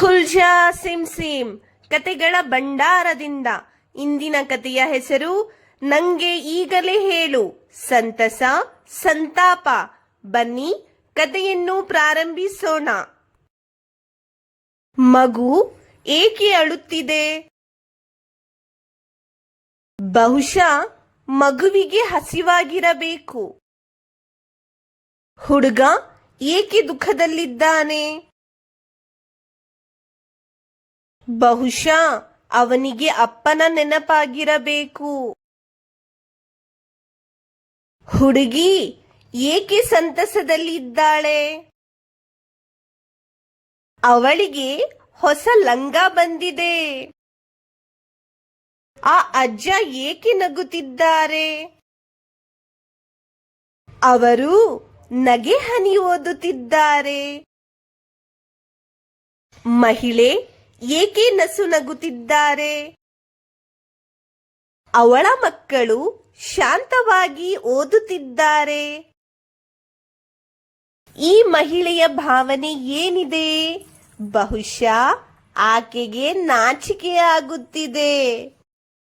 ಖುಲ್ಜಾ sim ಕತೆಗಳ ಭಂಡಾರದಿಂದ. ಇಂದಿನ ಕತೆಯ ಹೆಸರು ನಂಗೆ ಈಗಲೇ ಹೇಳು. ಸಂತಸ, ಸಂತಾಪ. ಬನ್ನಿ ಕತೆಯನ್ನು ಪ್ರಾರಂಭಿಸೋಣ. ಮಗು ಏಕೆ ಅಳುತ್ತಿದೆ? ಬಹುಶಃ ಮಗುವಿಗೆ ಹಸಿವಾಗಿರಬೇಕು. ಹುಡುಗ ಏಕೆ ದುಃಖದಲ್ಲಿದ್ದಾನೆ? ಬಹುಶಃ ಅವನಿಗೆ ಅಪ್ಪನ ನೆನಪಾಗಿರಬೇಕು. ಹುಡುಗಿ ಏಕೆ ಸಂತಸದಲ್ಲಿದ್ದಾಳೆ? ಅವಳಿಗೆ ಹೊಸ ಲಂಗ ಬಂದಿದೆ. ಆ ಅಜ್ಜ ಏಕೆ ನಗುತ್ತಿದ್ದಾರೆ? ಅವರು ನಗೆ ಹನಿ ಓದುತ್ತಿದ್ದಾರೆ. ಮಹಿಳೆ ಏಕೆ ನಸು ನಗುತ್ತಿದ್ದಾರೆ? ಅವಳ ಮಕ್ಕಳು ಶಾಂತವಾಗಿ ಓದುತ್ತಿದ್ದಾರೆ. ಈ ಮಹಿಳೆಯ ಭಾವನೆ ಏನಿದೆ? ಬಹುಶಃ ಆಕೆಗೆ ನಾಚಿಕೆ ಆಗುತ್ತಿದೆ